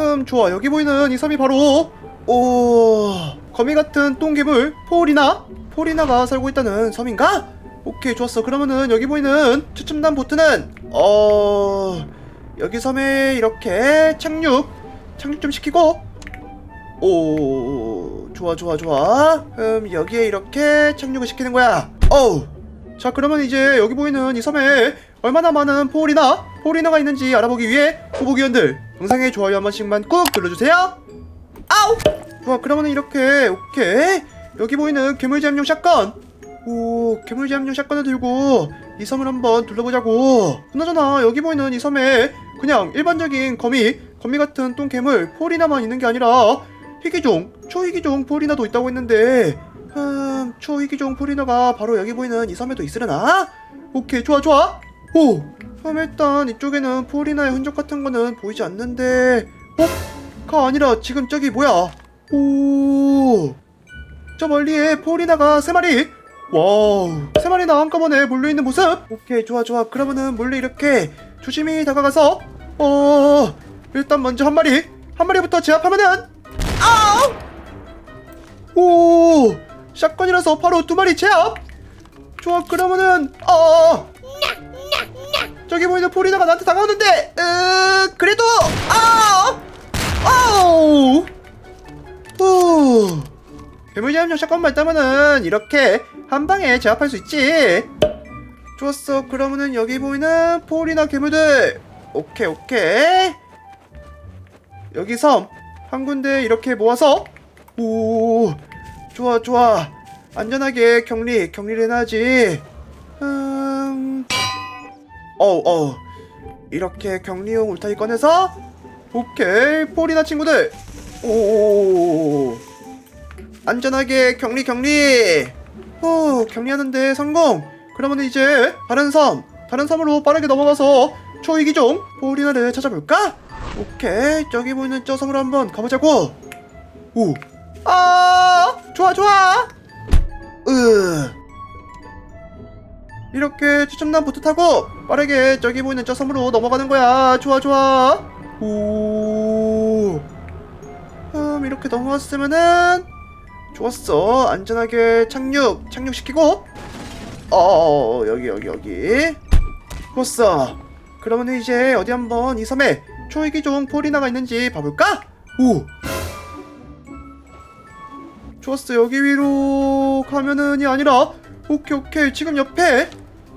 흠 좋아. 여기 보이는 이 섬이 바로 오 거미 같은 똥개물 포리나 포리나가 살고 있다는 섬인가? 오케이 좋았어. 그러면은 여기 보이는 추첨단 보트는 어 여기 섬에 이렇게 착륙 착륙 좀 시키고 오 좋아 좋아 좋아. 음 여기에 이렇게 착륙을 시키는 거야. 어우. 자 그러면 이제 여기 보이는 이 섬에 얼마나 많은 포리나 포리나가 있는지 알아보기 위해 후보기원들 영상에 좋아요 한 번씩만 꾹 눌러주세요. 아우! 좋아 그러면 이렇게 오케이. 여기 보이는 괴물 제압용 샷건. 오 괴물 제압용 샷건을 들고 이 섬을 한번 둘러보자고. 그나저나 여기 보이는 이 섬에 그냥 일반적인 거미 거미 같은 똥괴물 포리나만 있는 게 아니라 희귀종 초희귀종 포리나도 있다고 했는데 음 초희귀종 포리나가 바로 여기 보이는 이 섬에도 있으려나? 오케이 좋아 좋아. 오 그럼 일단 이쪽에는 포리나의 흔적 같은 거는 보이지 않는데 어? 가 아니라 지금 저기 뭐야? 오. 저 멀리에 포리나가 세 마리. 와우. 세 마리나 한꺼번에 몰려있는 모습. 오케이 좋아 좋아. 그러면은 몰래 이렇게 조심히 다가가서 어 일단 먼저 한 마리 한 마리부터 제압하면은. 아우! 오. 샷건이라서 바로 두 마리 제압. 좋아 그러면은 어 저기 보이는 포리나가 나한테 다가오는데 으 그래도 아 아우! 후. 괴물 제압용 샷건만 있다면은 이렇게 한 방에 제압할 수 있지. 좋았어. 그러면은 여기 보이는 포리나 괴물들. 오케이 오케이. 여기 섬. 한 군데 이렇게 모아서. 오 좋아 좋아. 안전하게 격리 격리를 해놔야지. 음 어우 어우. 이렇게 격리용 울타리 꺼내서 오케이 포리나 친구들. 오 안전하게 격리 격리. 오 격리하는데 성공. 그러면 이제 다른 섬 다른 섬으로 빠르게 넘어가서 초이기종 포리나를 찾아볼까? 오케이 저기 보이는 저 섬으로 한번 가보자고. 오아 좋아 좋아. 으 이렇게 추첨단 보트 타고 빠르게 저기 보이는 저 섬으로 넘어가는 거야. 좋아 좋아. 오. 음, 이렇게 넘어왔으면은 좋았어. 안전하게 착륙 착륙시키고. 어 여기 여기 여기. 좋았어. 그러면 이제 어디 한번 이 섬에 초이기종 포리나가 있는지 봐볼까? 오. 좋았어. 여기 위로 가면은이 아니라 오케이 오케이. 지금 옆에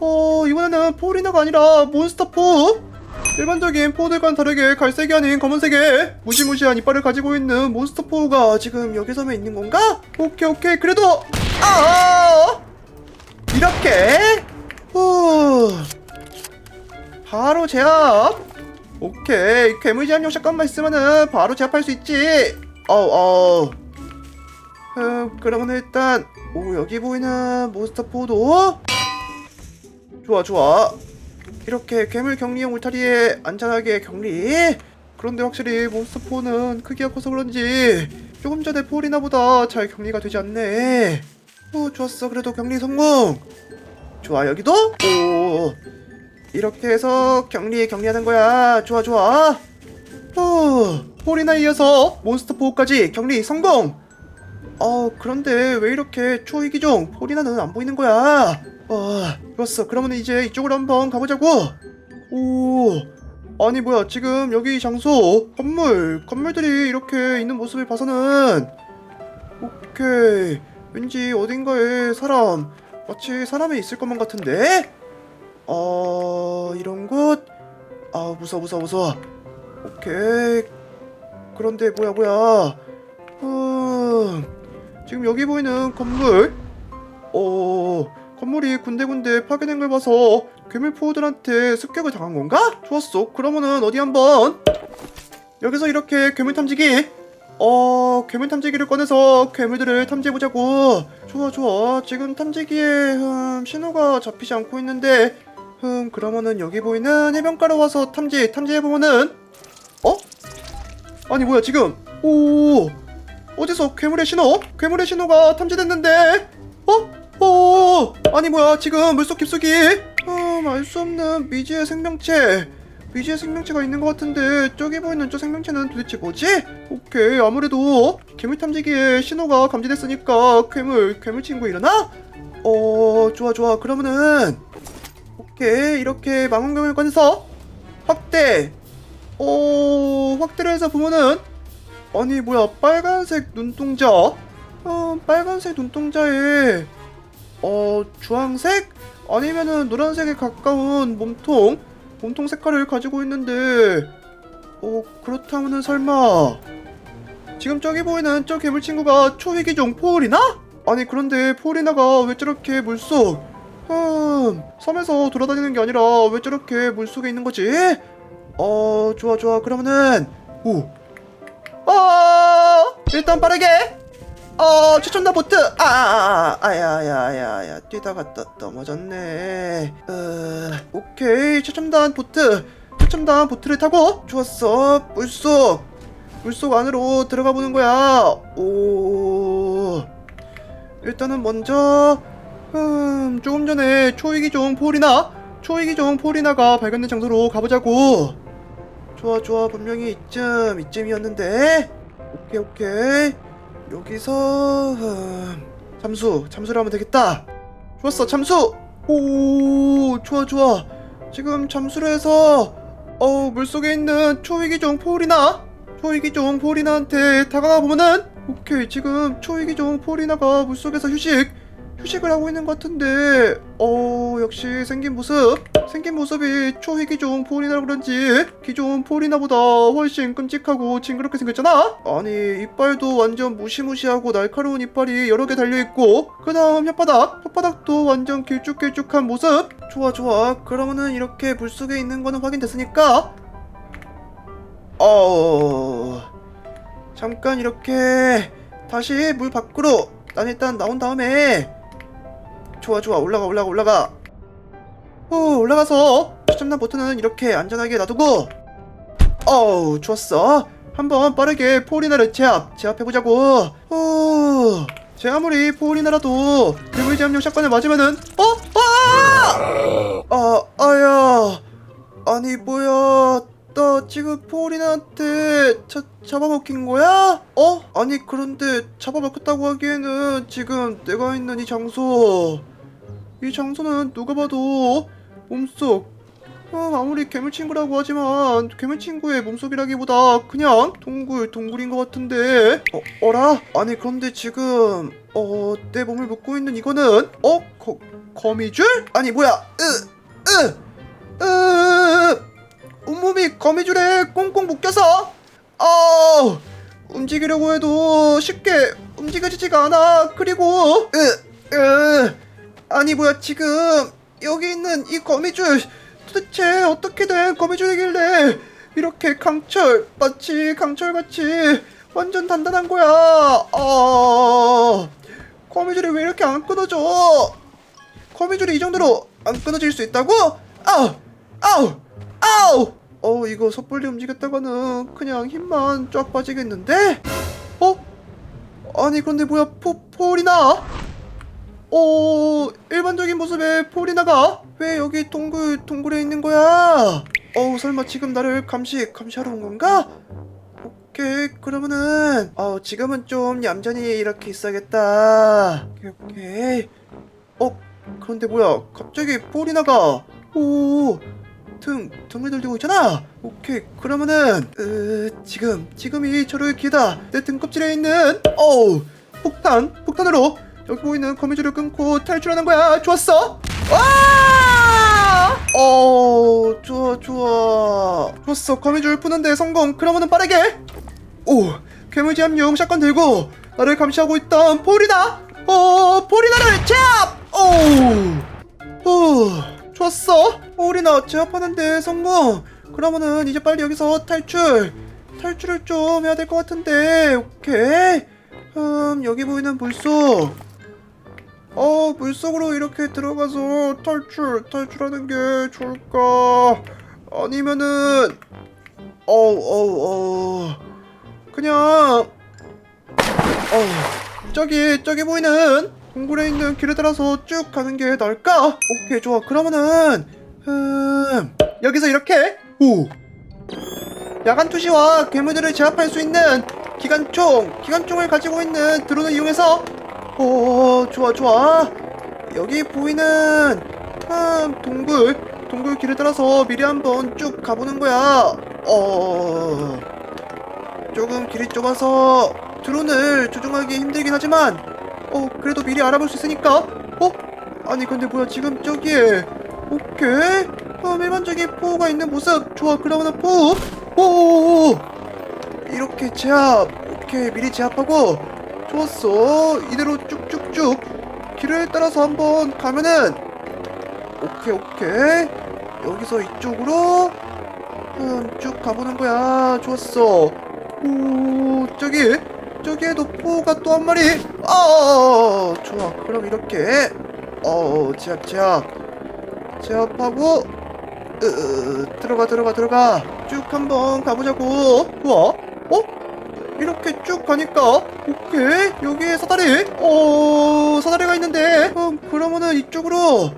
어 이번에는 포리나가 아니라 몬스터 포? 일반적인 포들과는 다르게 갈색이 아닌 검은색의 무시무시한 이빨을 가지고 있는 몬스터 포가 지금 여기 섬에 있는 건가? 오케이 오케이. 그래도 아 이렇게. 후. 바로 제압. 오케이. 괴물 제압용 샷건만 있으면은 바로 제압할 수 있지. 어우. 음, 그러면 일단 오 여기 보이는 몬스터 포도 좋아 좋아. 이렇게 괴물 격리용 울타리에 안전하게 격리. 그런데 확실히 몬스터포는 크기가 커서 그런지 조금 전에 포리나보다 잘 격리가 되지 않네. 오 좋았어. 그래도 격리 성공. 좋아 여기도? 오. 이렇게 해서 격리 격리하는 거야. 좋아 좋아. 후 포리나 이어서 몬스터포까지 격리 성공. 어 그런데 왜 이렇게 초이기종 포리나는 안 보이는 거야 어 좋았어. 그러면 이제 이쪽으로 한번 가보자고. 오 아니 뭐야. 지금 여기 장소 건물 건물들이 이렇게 있는 모습을 봐서는. 오케이. 왠지 어딘가에 사람 마치 사람이 있을 것만 같은데? 어 이런 곳아 무서워 무서워 무서워. 오케이. 그런데 뭐야 뭐야. 음 지금 여기 보이는 건물? 어 건물이 군데군데 파괴된 걸 봐서 괴물 포우들한테 습격을 당한 건가? 좋았어. 그러면은 어디 한번? 여기서 이렇게 괴물 탐지기? 어 괴물 탐지기를 꺼내서 괴물들을 탐지해보자고. 좋아 좋아. 지금 탐지기에 음, 신호가 잡히지 않고 있는데 음 그러면은 여기 보이는 해변가로 와서 탐지 탐지해보면은 어? 아니 뭐야 지금? 오 어디서 괴물의 신호? 괴물의 신호가 탐지됐는데 지금 물속 깊숙이. 음, 알수 없는 미지의 생명체. 미지의 생명체가 있는 것 같은데 저기 보이는 저 생명체는 도대체 뭐지? 오케이 아무래도 괴물 탐지기에 신호가 감지됐으니까 괴물 괴물 친구 일어나? 어 좋아 좋아. 그러면은 오케이 이렇게 망원경을 꺼내서 확대. 오 확대를 해서 보면은 아니 뭐야 빨간색 눈동자? 어 빨간색 눈동자에 어 주황색? 아니면은 노란색에 가까운 몸통? 몸통 색깔을 가지고 있는데 어 그렇다면은 설마 지금 저기 보이는 저 괴물 친구가 초위기종 포울이나? 아니 그런데 포울이나가 왜 저렇게 물속 음 섬에서 돌아다니는 게 아니라 왜 저렇게 물속에 있는 거지? 어 좋아 좋아. 그러면은 오 어, 일단 빠르게 어 최첨다 보트. 아, 아, 아 뛰다가 떠, 넘어졌네. 어 오케이. 최첨단 보트. 최첨단 보트를 타고 좋았어. 물속. 물속 안으로 들어가 보는 거야. 오. 일단은 먼저 음 조금 전에 초이기종 폴이나 초이기종 폴이나가 발견된 장소로 가보자고. 좋아 좋아. 분명히 이쯤 이쯤이었는데. 오케이 오케이 여기서 음, 잠수 잠수를 하면 되겠다. 좋았어 잠수! 오 좋아 좋아. 지금 잠수를 해서 어 물속에 있는 초위기종 폴이나 초위기종 폴이나한테 다가가 보면은 오케이 지금 초위기종 폴이나가 물속에서 휴식 휴식을 하고 있는 것 같은데 어 역시 생긴 모습 생긴 모습이 초희기종 폴이나 그런지? 기종 폴이나 보다 훨씬 끔찍하고 징그럽게 생겼잖아? 아니 이빨도 완전 무시무시하고 날카로운 이빨이 여러 개 달려있고 그 다음 혓바닥. 혓바닥도 완전 길쭉길쭉한 모습. 좋아 좋아. 그러면은 이렇게 물속에 있는 거는 확인됐으니까. 어. 잠깐 이렇게 다시 물 밖으로. 난 일단 나온 다음에. 좋아 좋아. 올라가 올라가 올라가 후 올라가서 추첨단 보트는 이렇게 안전하게 놔두고 어우 좋았어 한번 빠르게 포리나를 제압 제압해보자고 후 제 아무리 포리나라도 괴물 제압용 샷건을 맞으면은 어? 아! 아 아야 아니 뭐야 나 지금 포리나한테 자, 잡아먹힌 거야? 어? 아니 그런데 잡아먹혔다고 하기에는 지금 내가 있는 이 장소 이 장소는 누가 봐도 몸속 어, 아무리 괴물 친구라고 하지만 괴물 친구의 몸속이라기보다 그냥 동굴 동굴인 것 같은데 어, 어라? 아니 그런데 지금 어 내 몸을 묶고 있는 이거는 어? 거, 거미줄? 아니 뭐야 으! 으! 으! 온몸이 거미줄에 꽁꽁 묶여서 어 움직이려고 해도 쉽게 움직여지지가 않아 그리고 으, 으, 아니 뭐야 지금 여기 있는 이 거미줄 도대체 어떻게 된 거미줄이길래 이렇게 강철 마치 강철같이 완전 단단한 거야 어 거미줄이 왜 이렇게 안 끊어져 거미줄이 이 정도로 안 끊어질 수 있다고 아우 아우 아우! 어 이거 섣불리 움직였다가는 그냥 힘만 쫙 빠지겠는데? 어? 아니 그런데 뭐야 포, 폴이나? 어 일반적인 모습의 폴이나가 왜 여기 동굴 동굴에 있는 거야? 어우 설마 지금 나를 감시 감시하러 온 건가? 오케이 그러면은 어 지금은 좀 얌전히 이렇게 있어야겠다 오케이 오케이 어 그런데 뭐야 갑자기 폴이나가 오 등, 등을 들고 있잖아. 오케이, 그러면은, 으, 지금, 지금이 저를 기다. 내 등껍질에 있는, 어우, 폭탄, 폭탄으로 여기 보이는 거미줄을 끊고 탈출하는 거야. 좋았어. 와! 어, 좋아, 좋아. 좋았어. 거미줄 푸는데 성공. 그러면은 빠르게. 오, 괴물 제압용 샷건 들고 나를 감시하고 있던 폴이다. 어, 폴이나를 제압. 오, 오. 좋았어. 우리나 제압하는데 성공. 그러면은 이제 빨리 여기서 탈출. 탈출을 좀 해야 될 것 같은데. 오케이. 음 여기 보이는 물속. 어 물속으로 이렇게 들어가서 탈출 탈출하는 게 좋을까? 아니면은 어우 어우 어우 그냥 어우 저기 저기 보이는 동굴에 있는 길에 따라서 쭉 가는 게 나을까? 오케이 좋아 그러면은 음 여기서 이렇게 오 야간 투시와 괴물들을 제압할 수 있는 기관총 기관총을 가지고 있는 드론을 이용해서 오 좋아 좋아. 여기 보이는 음, 동굴 동굴 길을 따라서 미리 한번 쭉 가보는 거야. 어 조금 길이 좁아서 드론을 조종하기 힘들긴 하지만 어 그래도 미리 알아볼 수 있으니까. 어? 아니 근데 뭐야 지금 저기에 오케이? 어, 일반적인 포가 있는 모습. 좋아 그러면은 포 오. 이렇게 제압 오케이 미리 제압하고 좋았어 이대로 쭉쭉쭉. 길을 따라서 한번 가면은 오케이 오케이. 여기서 이쪽으로 음, 쭉 가보는 거야. 좋았어. 오 저기 저기에도 포가 또 한 마리. 아 좋아. 그럼 이렇게. 어 제압 제압. 제압하고 으, 들어가 들어가 들어가. 쭉 한번 가보자고. 우와. 어? 이렇게 쭉 가니까 오케이 여기에 사다리? 어 사다리가 있는데. 음, 그러면은 이쪽으로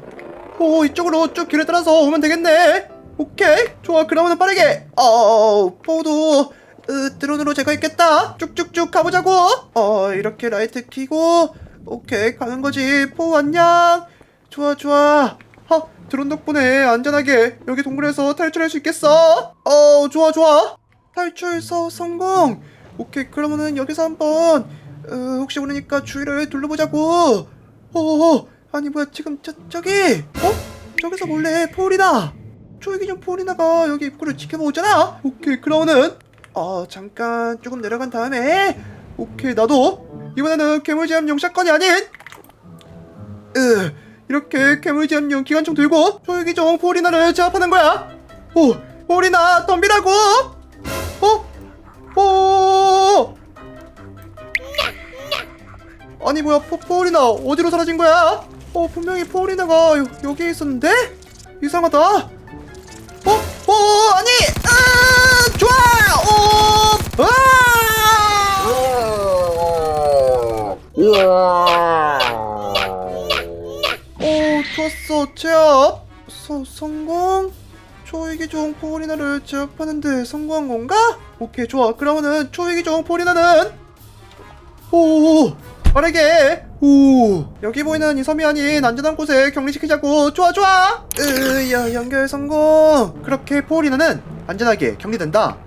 오 이쪽으로 쭉 길을 따라서 오면 되겠네. 오케이. 좋아. 그러면은 빠르게. 어 포도 으, 드론으로 제가 있겠다. 쭉쭉쭉 가보자고. 어 이렇게 라이트 켜고. 오케이. 가는 거지. 포 안녕. 좋아 좋아. 하 드론 덕분에 안전하게 여기 동굴에서 탈출할 수 있겠어. 어 좋아 좋아. 탈출서 성공 오케이 그러면은 여기서 한번 어, 혹시 모르니까 주위를 둘러보자고. 어 아니 뭐야 지금 저 저기 어? 저기서 몰래 포울이다. 조이기 전 포울이나가 여기 입구를 지켜보고 있잖아. 오케이 그러면은 어 잠깐 조금 내려간 다음에 오케이 나도 이번에는 괴물 제압 용 샷건이 아닌 으 이렇게 괴물 제압 용 기관총 들고 조이기 전 포울이나를 제압하는 거야. 오 포울이나 덤비라고. 어? 오! 아니 뭐야 포, 포울이나 어디로 사라진 거야? 어 분명히 포울이나가 여, 여기에 있었는데? 이상하다 어? 어 아니 아 좋아 어 아! 오 좋았어 제압 서, 성공 초이기 종 포리나를 제압하는데 성공한 건가? 오케이 좋아. 그러면은 초이기종 포리나는? 오. 빠르게. 오. 여기 보이는 이 섬이 아닌 안전한 곳에 격리시키자고. 좋아 좋아. 으야 연결 성공. 그렇게 포리나는 안전하게 격리된다